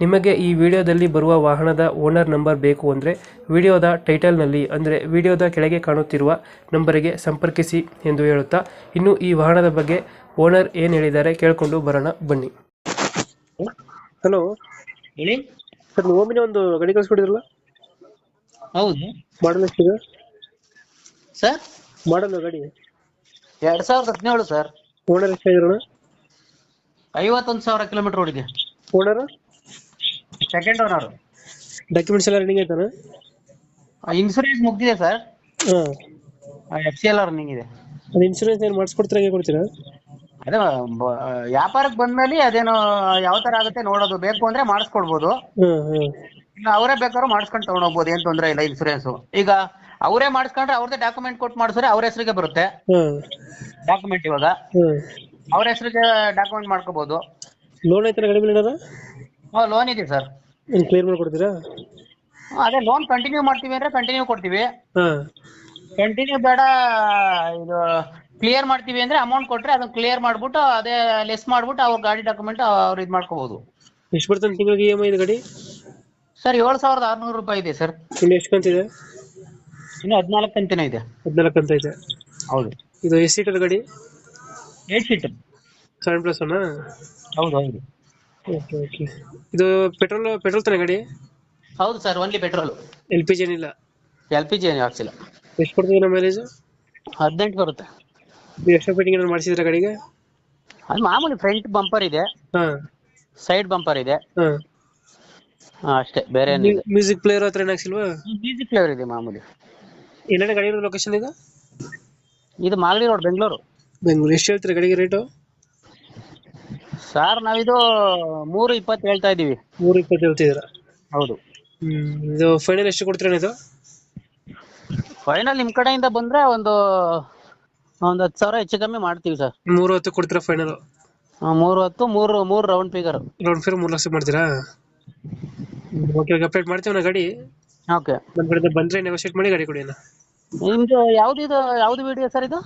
ನಿಮಗೆ ಈ ವಿಡಿಯೋದಲ್ಲಿ ಬರುವ ವಾಹನದ ಓನರ್ ನಂಬರ್ ಬೇಕು ಅಂದರೆ ವಿಡಿಯೋದ ಟೈಟಲ್ನಲ್ಲಿ ಅಂದರೆ ವಿಡಿಯೋದ ಕೆಳಗೆ ಕಾಣುತ್ತಿರುವ ನಂಬರಿಗೆ ಸಂಪರ್ಕಿಸಿ ಎಂದು ಹೇಳುತ್ತಾ ಇನ್ನು ಈ ವಾಹನದ ಬಗ್ಗೆ ಓನರ್ ಏನು ಹೇಳಿದ್ದಾರೆ ಕೇಳಿಕೊಂಡು ಬರೋಣ ಬನ್ನಿ. ಹಲೋ. ಹೇಳಿ. ಸರ್ ಓಮಿನ ಒಂದು ಗಾಡಿ ಕಳಿಸ್ಕೊಡಿದ್ರಲ್ಲ? ಹೌದು. ಮಾಡಲ್ ಎಷ್ಟಿದೆ? ಸರ್? ಮಾಡಲ್ ಗಾಡಿ. ಎರಡ್ ಸಾವಿರದ ಹದಿನೇಳು ಸರ್. ಓನರ್ ಎಷ್ಟಾಗಿರೋಣ? ಐವತ್ತೊಂದು ಸಾವಿರ ಕಿಲೋಮೀಟರ್ ಓಡಿದೆ. ಓನರ್ ಸೆಕೆಂಡ್ ಓನರ್ ಡಾಕ್ಯುಮೆಂಟ್ಸ್ ಎಲ್ಲ ರನ್ನಿಂಗ್ ಆಯ್ತಾನ ಇನ್ಶೂರೆನ್ಸ್ ಮುಗ್ದಿದೆ ಸರ್ ಹಾಂ. ಎಫ್ ಸಿ ಎಲ್ ರನ್ನಿಂಗ್ ಇದೆ. ಅದು ಇನ್ಶೂರೆನ್ಸ್ ಏನು ಮಾಡಿಸ್ಕೊಡ್ತೀರಾ ಹೇಗೆ ಕೊಡ್ತೀರಾ? ಅದೇ ಬ- ವ್ಯಾಪಾರಕ್ಕೆ ಬಂದ್ಮೇಲೆ ಅದೇನೋ ಯಾವ ತರ ಆಗುತ್ತೆ ನೋಡೋದು. ಬೇಕು ಅಂದ್ರೆ ಮಾಡಿಸ್ಕೊಡ್ಬೋದು. ಹಾಂ ಹಾಂ. ಇಲ್ಲ ಅವರೇ ಬೇಕಾದ್ರೂ ಮಾಡಿಸ್ಕೊಂಡು ತಗೊಂಡೋಗ್ಬೋದು ಏನ್ ತೊಂದ್ರೆ ಇಲ್ಲ ಇನ್ಶೂರೆನ್ಸ್ ಈಗ ಅವರೇ ಮಾಡಿಸ್ಕೊಂಡ್ರೆ ಅವ್ರದೇ ಡಾಕ್ಯುಮೆಂಟ್ ಕೊಟ್ಟು ಮಾಡಿಸಿದ್ರೆ ಅವ್ರ ಹೆಸರಿಗೆ ಬರುತ್ತೆ. ಹಾಂ. ಡಾಕ್ಯುಮೆಂಟ್ ಇವಾಗ. ಹಾಂ. ಅವ್ರ ಹೆಸರಿಗೆ ಡಾಕ್ಯುಮೆಂಟ್ ಮಾಡ್ಕೋಬಹುದು ಲೋನ್ ಐತೆ ಗಾಡಿ ಮೇಲೆ ಏನಾರ ಲೋನ್ ಇದೆ ಸರ್ ಏನು ಕ್ಲಿಯರ್ ಮಾಡಿಕೊಡ್ತೀರಾ? ಅದೇ ಲೋನ್ ಕಂಟಿನ್ಯೂ ಮಾಡ್ತೀವಿ ಅಂದ್ರೆ ಕಂಟಿನ್ಯೂ ಕೊಡ್ತೀವಿ. ಹಾಂ. ಕಂಟಿನ್ಯೂ ಬೇಡ ಇದು ಕ್ಲಿಯರ್ ಮಾಡ್ತೀವಿ ಅಂದ್ರೆ ಅಮೌಂಟ್ ಕೊಟ್ರೆ ಅದನ್ನ ಕ್ಲಿಯರ್ ಮಾಡ್ಬಿಟ್ಟು ಅದೇ ಲೆಸ್ ಮಾಡ್ಬಿಟ್ಟು ಅವ್ರ ಗಾಡಿ ಡಾಕ್ಯುಮೆಂಟ್ ಅವ್ರ ಇದು ಮಾಡ್ಕೋಬಹುದು ಎಷ್ಟು ಬರ್ತದೆ ತಿಂಗಳಿಗೆ ಇ ಎಂ ಐ ಇದೆ ಗಾಡಿ? ಸರ್ ಏಳು ಸಾವಿರದ ಆರ್ನೂರು ರೂಪಾಯಿ ಇದೆ ಸರ್ ಇನ್ನು ಎಷ್ಟು ಕಂತಿದೆ? ಇನ್ನು ಹದಿನಾಲ್ಕು ಕಂತಿನ ಇದೆ. ಹದಿನಾಲ್ಕು ಕಂತ ಇದೆ. ಹೌದು. ಇದು ಎಷ್ಟು ಸೀಟರ್ ಗಾಡಿ? ಏಟ್ ಸೀಟರ್ ಸೆವೆನ್ ಪ್ಲಸ್ ಒನ್ನ ಹೌದು ಹೌದು. ಓಕೆ ಓಕೆ ಇದು ಪೆಟ್ರೋಲ್ ಪೆಟ್ರೋಲ್ ತಾನೆ ಗಾಡಿ? ಹೌದು sir only petrol L P G ಏನಿಲ್ಲ? ಎಲ್ ಪಿ ಜಿ ಏನು ಹಾಕ್ಸಿಲ್ಲ. ಎಷ್ಟು ಕೊಡ್ತದೆ ನಮ್ಮ ಮೈಲೇಜ್ ಹದಿನೆಂಟು ಬರುತ್ತೆ. ನೀವು ಎಕ್ಸ್ಟ್ರಾ ಫಿಟ್ಟಿಂಗ್ ಏನಾದ್ರು ಮಾಡಿಸಿದ್ರೆ ಗಾಡಿಗೆ? ಅದು ಮಾಮೂಲಿ ಫ್ರಂಟ್ ಬಂಪರ್ ಇದೆ. ಹಾಂ. ಸೈಡ್ ಬಂಪರ್ ಇದೆ. ಹಾಂ. ಹಾ, ಅಷ್ಟೇ ಬೇರೆ ಏನಿಲ್ಲ. ಮ್ಯೂಸಿಕ್ ಪ್ಲೇಯರ್ ಹತ್ರ ಏನು ಹಾಕ್ಸಿಲ್ವಾ? ಮ್ಯೂಸಿಕ್ ಫ್ಲೇವರ್ ಇದೆ ಮಾಮೂಲಿ. ಎಲ್ಲೆಡೆ ಗಾಡಿ ಇರೋದು ಲೊಕೇಶನ್ ಈಗ? ಇದು ಮಾಗಡಿ ರೋಡ್ ಬೆಂಗಳೂರು. ಬೆಂಗಳೂರು. ಎಷ್ಟು ಹೇಳ್ತೀರಾ ಗಾಡಿಗೆ ರೇಟು ಸರ್ ನಾವಿದು ಮೂರು ಇಪ್ಪತ್ತು ಹೇಳ್ತಾ ಇದೀವಿ ಮೂರು ಇಪ್ಪತ್ತು ಹೇಳ್ತಿದ್ದೀರಾ? ಹೌದು. ಇದು ಫೈನಲ್ ಎಷ್ಟು ಕೊಡ್ತೀರಾ ಇದು? ಫೈನಲ್ ನಿಮ್ ಕಡೆಯಿಂದ ಬಂದ್ರೆ ಒಂದು ಒಂದ್ ಹತ್ತು ಸಾವಿರ ಹೆಚ್ಚು ಕಮ್ಮಿ ಮಾಡ್ತೀವಿ ಸರ್ ಮೂರು ಹತ್ತು ಕೊಡ್ತೀರಾ ಫೈನಲ್ ಮೂರು ಹತ್ತು ಮೂರು ಮೂರು ರೌಂಡ್ ಫಿಗರ್ ರೌಂಡ್ ಫಿಗರ್ ಮೂರು ಲಕ್ಷ ಮಾಡ್ತೀರಾ? ಓಕೆ ಓಕೆ ಅಪ್ಡೇಟ್ ಮಾಡ್ತೀವಿ ನಾ ಗಾಡಿ. ಓಕೆ ನಮ್ಮ ಕಡೆಯಿಂದ ಬಂದ್ರೆ ನೆಗೋಷಿಯೇಟ್ ಮಾಡಿ ಗಾಡಿ ಕೊಡಿ ಅಣ್ಣ. ನಿಮ್ದು ಯಾವ್ದು ಇದು ಯಾವ್ದು ವಿಡಿಯೋ ಸರ್ ಇದು?